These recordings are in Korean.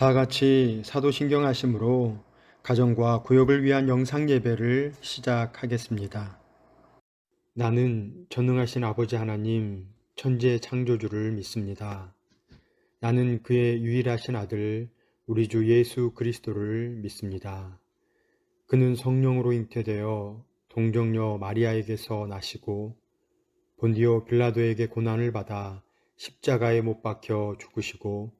다 같이 사도신경 하심으로 가정과 구역을 위한 영상 예배를 시작하겠습니다. 나는 전능하신 아버지 하나님 천재 창조주를 믿습니다. 나는 그의 유일하신 아들 우리 주 예수 그리스도를 믿습니다. 그는 성령으로 잉태되어 동정녀 마리아에게서 나시고 본디오 빌라도에게 고난을 받아 십자가에 못 박혀 죽으시고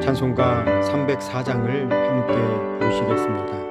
찬송가 304장을 함께 보시겠습니다.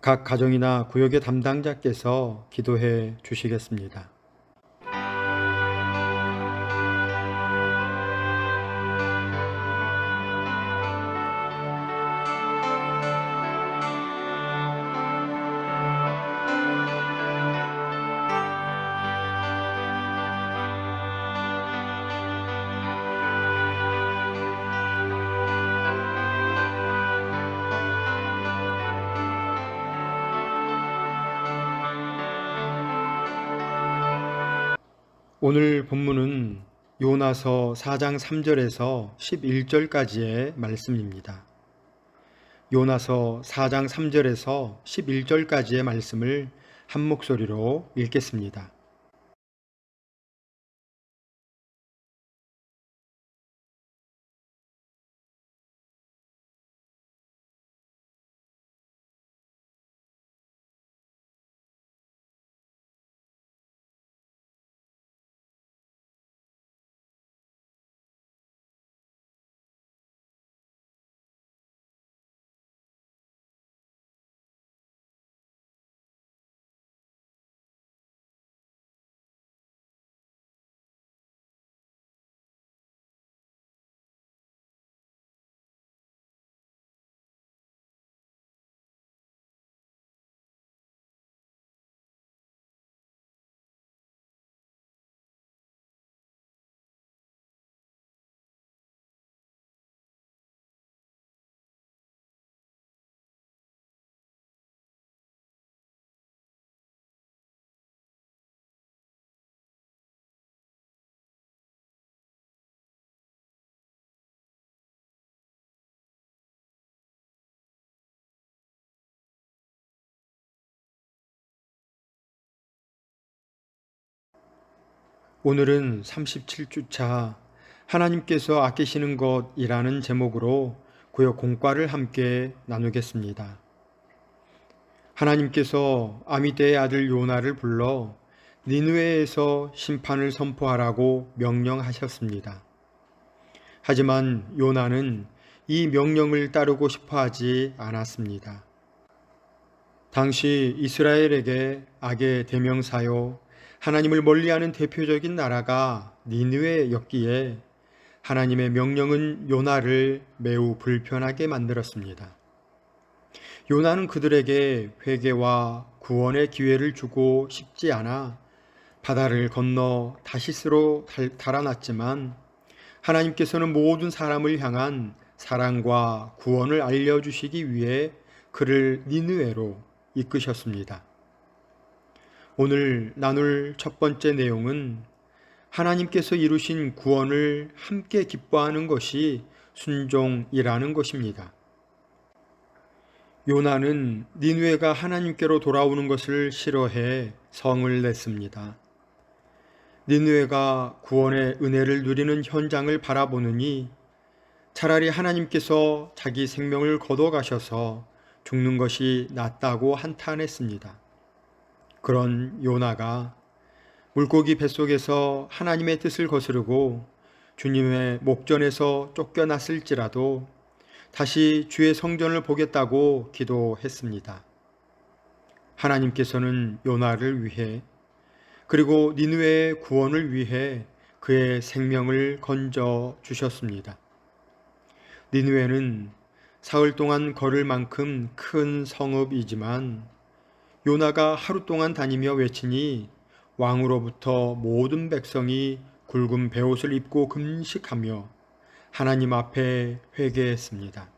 각 가정이나 구역의 담당자께서 기도해 주시겠습니다. 오늘 본문은 요나서 4장 3절에서 11절까지의 말씀입니다. 요나서 4장 3절에서 11절까지의 말씀을 한 목소리로 읽겠습니다. 오늘은 37주차 하나님께서 아끼시는 것이라는 제목으로 구역 공과를 함께 나누겠습니다. 하나님께서 아미데의 아들 요나를 불러 니누에에서 심판을 선포하라고 명령하셨습니다. 하지만 요나는 이 명령을 따르고 싶어 하지 않았습니다. 당시 이스라엘에게 악의 대명사요 하나님을 멀리하는 대표적인 나라가 니느웨였기에 하나님의 명령은 요나를 매우 불편하게 만들었습니다. 요나는 그들에게 회개와 구원의 기회를 주고 싶지 않아 바다를 건너 다시스로 달- 달아났지만 하나님께서는 모든 사람을 향한 사랑과 구원을 알려주시기 위해 그를 니느웨로 이끄셨습니다. 오늘 나눌 첫 번째 내용은 하나님께서 이루신 구원을 함께 기뻐하는 것이 순종이라는 것입니다. 요나는 니누에가 하나님께로 돌아오는 것을 싫어해 성을 냈습니다. 니누에가 구원의 은혜를 누리는 현장을 바라보느니 차라리 하나님께서 자기 생명을 거둬가셔서 죽는 것이 낫다고 한탄했습니다. 그런 요나가 물고기 뱃속에서 하나님의 뜻을 거스르고 주님의 목전에서 쫓겨났을지라도 다시 주의 성전을 보겠다고 기도했습니다. 하나님께서는 요나를 위해 그리고 니누의 구원을 위해 그의 생명을 건져 주셨습니다. 니누에는 사흘 동안 걸을 만큼 큰 성읍이지만 요나가 하루 동안 다니며 외치니 왕으로부터 모든 백성이 굵은 베옷을 입고 금식하며 하나님 앞에 회개했습니다.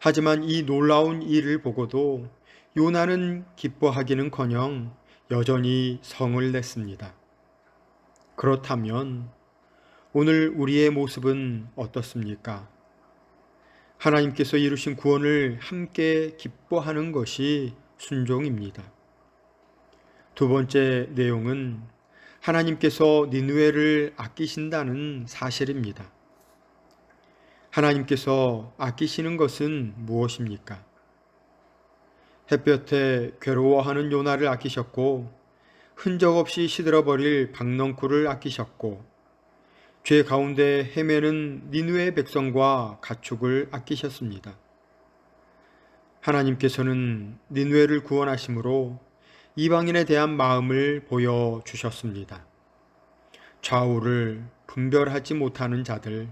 하지만 이 놀라운 일을 보고도 요나는 기뻐하기는커녕 여전히 성을 냈습니다. 그렇다면 오늘 우리의 모습은 어떻습니까? 하나님께서 이루신 구원을 함께 기뻐하는 것이 순종입니다. 두 번째 내용은 하나님께서 니누에를 아끼신다는 사실입니다. 하나님께서 아끼시는 것은 무엇입니까? 햇볕에 괴로워하는 요나를 아끼셨고 흔적 없이 시들어버릴 박넝쿨을 아끼셨고 죄 가운데 헤매는 니누의 백성과 가축을 아끼셨습니다. 하나님께서는 니누에를 구원하심으로 이방인에 대한 마음을 보여 주셨습니다. 좌우를 분별하지 못하는 자들,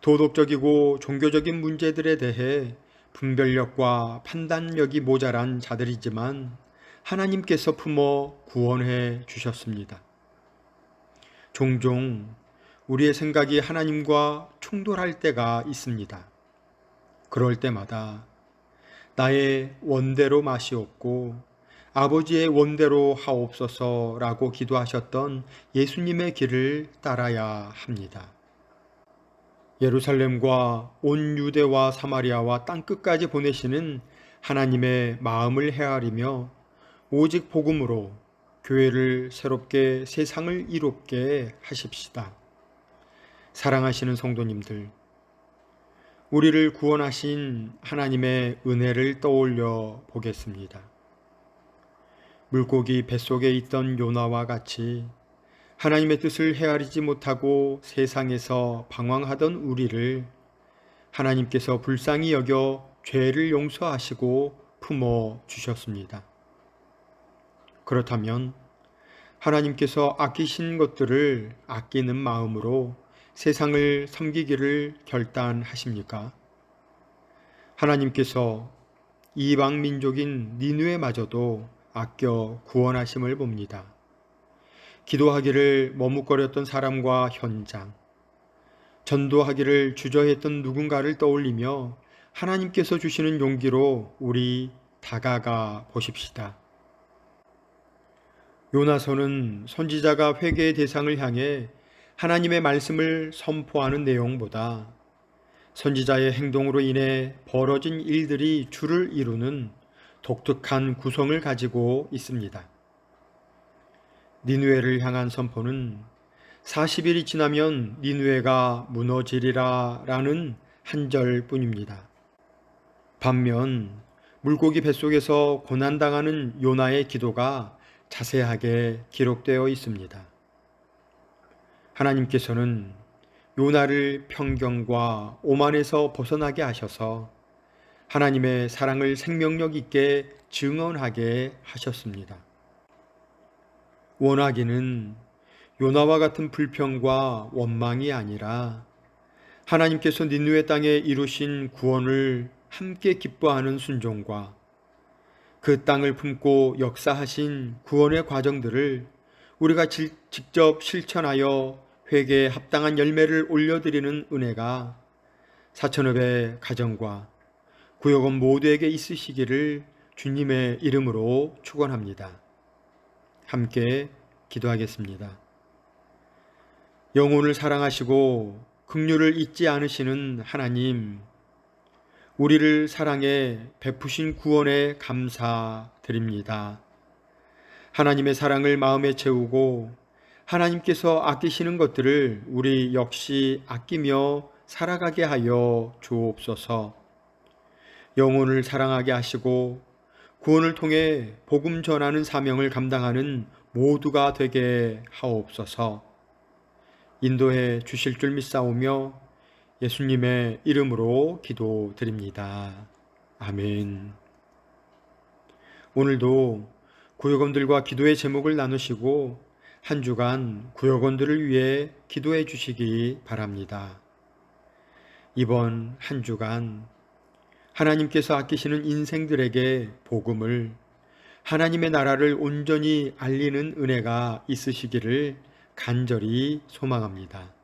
도덕적이고 종교적인 문제들에 대해 분별력과 판단력이 모자란 자들이지만 하나님께서 품어 구원해 주셨습니다. 종종 우리의 생각이 하나님과 충돌할 때가 있습니다. 그럴 때마다 나의 원대로 없고 아버지의 원대로 하옵소서라고 기도하셨던 예수님의 길을 따라야 합니다. 예루살렘과 온 유대와 사마리아와 땅끝까지 보내시는 하나님의 마음을 헤아리며 오직 복음으로 교회를 새롭게 세상을 이롭게 하십시다. 사랑하시는 성도님들, 우리를 구원하신 하나님의 은혜를 떠올려 보겠습니다. 물고기 뱃속에 있던 요나와 같이 하나님의 뜻을 헤아리지 못하고 세상에서 방황하던 우리를 하나님께서 불쌍히 여겨 죄를 용서하시고 품어 주셨습니다. 그렇다면 하나님께서 아끼신 것들을 아끼는 마음으로 세상을 섬기기를 결단하십니까? 하나님께서 이방 민족인 니누에마저도 아껴 구원하심을 봅니다. 기도하기를 머뭇거렸던 사람과 현장, 전도하기를 주저했던 누군가를 떠올리며 하나님께서 주시는 용기로 우리 다가가 보십시다. 요나서는 선지자가 회개의 대상을 향해 하나님의 말씀을 선포하는 내용보다 선지자의 행동으로 인해 벌어진 일들이 줄을 이루는 독특한 구성을 가지고 있습니다. 니누에를 향한 선포는 40일이 지나면 니누에가 무너지리라 라는 한 절뿐입니다. 반면 물고기 뱃속에서 고난당하는 요나의 기도가 자세하게 기록되어 있습니다. 하나님께서는 요나를 편경과 오만에서 벗어나게 하셔서 하나님의 사랑을 생명력 있게 증언하게 하셨습니다. 원하기는 요나와 같은 불평과 원망이 아니라 하나님께서 니누의 땅에 이루신 구원을 함께 기뻐하는 순종과 그 땅을 품고 역사하신 구원의 과정들을 우리가 질- 직접 실천하여 회개에 합당한 열매를 올려드리는 은혜가 사천업의 가정과 구역원 모두에게 있으시기를 주님의 이름으로 축원합니다. 함께 기도하겠습니다. 영혼을 사랑하시고 긍휼을 잊지 않으시는 하나님, 우리를 사랑해 베푸신 구원에 감사드립니다. 하나님의 사랑을 마음에 채우고 하나님께서 아끼시는 것들을 우리 역시 아끼며 살아가게 하여 주옵소서. 영혼을 사랑하게 하시고 구원을 통해 복음 전하는 사명을 감당하는 모두가 되게 하옵소서. 인도해 주실 줄 믿사오며 예수님의 이름으로 기도드립니다. 아멘. 오늘도 구역원들과 기도의 제목을 나누시고 한 주간 구역원들을 위해 기도해 주시기 바랍니다. 이번 한 주간 하나님께서 아끼시는 인생들에게 복음을 하나님의 나라를 온전히 알리는 은혜가 있으시기를 간절히 소망합니다.